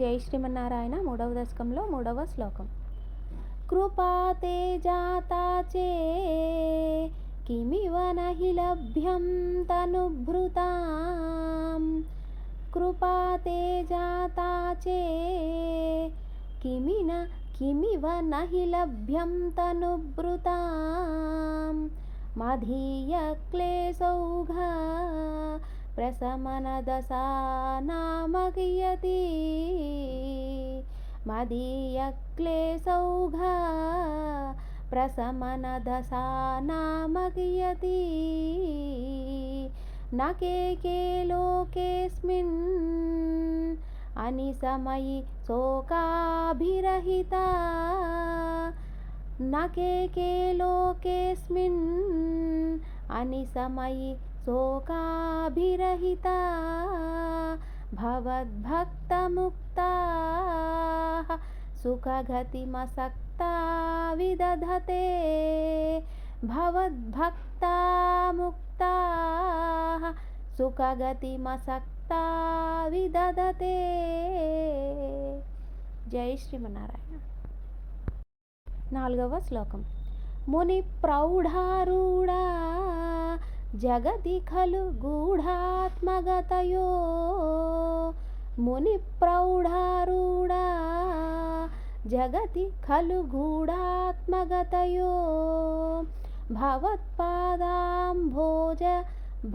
జై శ్రీమన్నారాయణ మూడవ దశకంలో మూడవ శ్లోకం. కృపాతే జాతాచే కిమివ నహి లభ్యం తనుభృతాం. కృపాతే జాతాచే కిమిన కిమివ నహి లభ్యం తనుభృతాం. మధీయ క్లేశౌఘ भागयति मदीयक्लेशौघा प्रशमनदशा नामगीयति न के के लोके अनिसमयि शोकाभिरहिता। न के के लोके अनिसमयि शोकाभिरहिता। భవద్భక్తముక్తా సుఖగతిమసక్తా విదధతే భవద్భక్తా ముక్తా సుఖగతిమసక్తా విదధతే జై శ్రీమన్నారాయణ నాలుగవ శ్లోకం ముని ప్రౌఢారూఢా జగతి ఖలు గూఢాత్మగతయో ముని ప్రౌఢారూఢా జగతి ఖలు గూఢాత్మగతయో భవత్పాదాంభోజ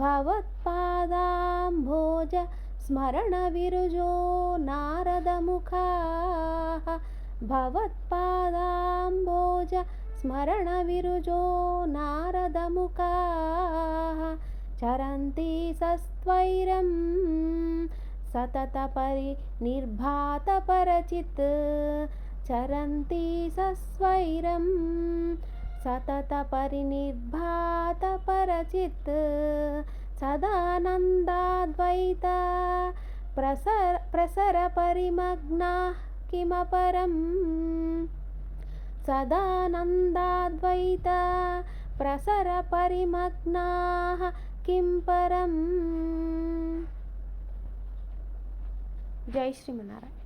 భవత్పాదాంభోజ స్మరణ విరుజో నారదముఖా భవత్పాదాంభోజ స్మరణ విరుజో నారదముఖా చరంతి సస్త్వైరం సతత పరి నిర్భాత పరచిత్. చరంతి సస్వైరం సతత పరినిర్భాత పరచిత్. సదానందాద్వైత ప్రసర ప్రసర పరిమగ్నా కిమపరం సదానందాద్వైత ప్రసర పరిమగ్నా కిం పరం జై శ్రీమన్నారాయణ